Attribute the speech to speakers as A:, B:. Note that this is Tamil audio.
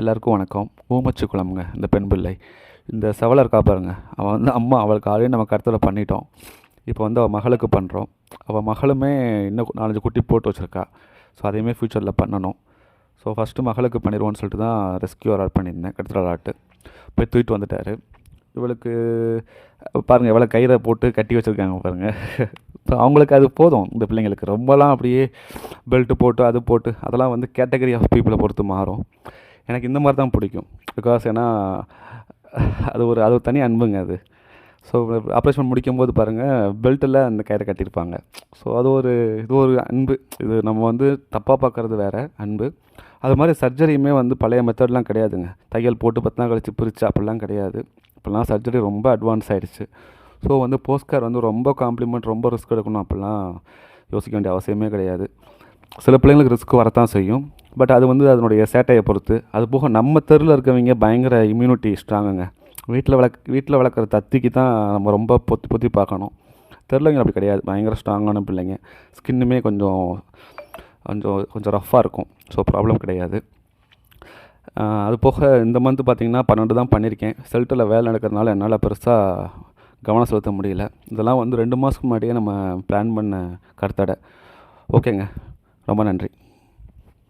A: எல்லாருக்கும் வணக்கம். ஊமச்சு குளம்ங்க இந்த பெண் பிள்ளை. இந்த செவலை இருக்கா பாருங்க. அவள் வந்து அம்மா அவளுக்கு ஆல்ரெடி நம்ம கருத்தில் பண்ணிட்டோம். இப்போ வந்து அவள் மகளுக்கு பண்ணுறோம் அவள் மகளுமே இன்னும் நாலஞ்சு குட்டி போட்டு வச்சுருக்கா. ஸோ அதையுமே ஃப்யூச்சரில் பண்ணணும். ஸோ ஃபஸ்ட்டு மகளுக்கு பண்ணிடுவோன்னு சொல்லிட்டு தான் ரெஸ்கியூ அலாட் பண்ணியிருந்தேன். கடத்தல் அலாட்டு போய் தூக்கிட்டு வந்துட்டார். இவளுக்கு பாருங்கள் எவ்வளோ கயிறை போட்டு கட்டி வச்சுருக்காங்க பாருங்கள் இப்போ அவங்களுக்கு அது போதும். இந்த பிள்ளைங்களுக்கு. ரொம்பலாம் அப்படியே பெல்ட்டு போட்டு அது போட்டு அதெல்லாம் வந்து கேட்டகரி ஆஃப் பீப்புளை பொறுத்து மாறும். எனக்கு இந்த மாதிரி தான் பிடிக்கும். பிகாஸ் ஏன்னா அது ஒரு அது ஒரு தனி அன்புங்க அது. ஸோ ஆப்ரேஷன் முடிக்கும் போது பாருங்கள் பெல்ட்டில் அந்த கயிறை கட்டியிருப்பாங்க. ஸோ அது ஒரு இது ஒரு அன்பு. இது நம்ம வந்து தப்பாக பார்க்குறது வேறு அன்பு. அது மாதிரி சர்ஜரியுமே வந்து பழைய மெத்தட்லாம் கிடையாதுங்க. தையல் போட்டு பத்து நாள் கழிச்சு பிரித்து அப்படிலாம் கிடையாது. இப்போல்லாம் சர்ஜரி ரொம்ப அட்வான்ஸ் ஆகிடுச்சு ஸோ வந்து போஸ்ட்கார் வந்து ரொம்ப காம்ப்ளிமெண்ட் ரொம்ப ரிஸ்க் எடுக்கணும் அப்படிலாம் யோசிக்க வேண்டிய அவசியமே கிடையாது. சில பிள்ளைங்களுக்கு ரிஸ்க் வரத்தான் செய்யும். பட் அது வந்து அதனுடைய சேட்டையை பொறுத்து. அது போக நம்ம தெருவில் இருக்கவங்க பயங்கர இம்யூனிட்டி ஸ்ட்ராங்குங்க வீட்டில் வளர்க் வீட்டில் வளர்க்குற தத்திக்கு தான் நம்ம ரொம்ப பொத்தி பொத்தி பார்க்கணும். தெரிலவங்க அப்படி கிடையாது. பயங்கர ஸ்ட்ராங்கான பிள்ளைங்க. ஸ்கின்னுமே கொஞ்சம் கொஞ்சம் கொஞ்சம் ரஃப்பாக இருக்கும். ஸோ ப்ராப்ளம் கிடையாது. அது போக இந்த மந்த்து பார்த்திங்கன்னா பன்னெண்டு தான் பண்ணியிருக்கேன் செல்ட்டில் வேலை நடக்கிறதுனால என்னால் பெருசாக கவனம் செலுத்த முடியல. இதெல்லாம் வந்து ரெண்டு மாதத்துக்கு முன்னாடியே நம்ம பிளான் பண்ண கருத்தடை. ஓகேங்க ரொம்ப நன்றி.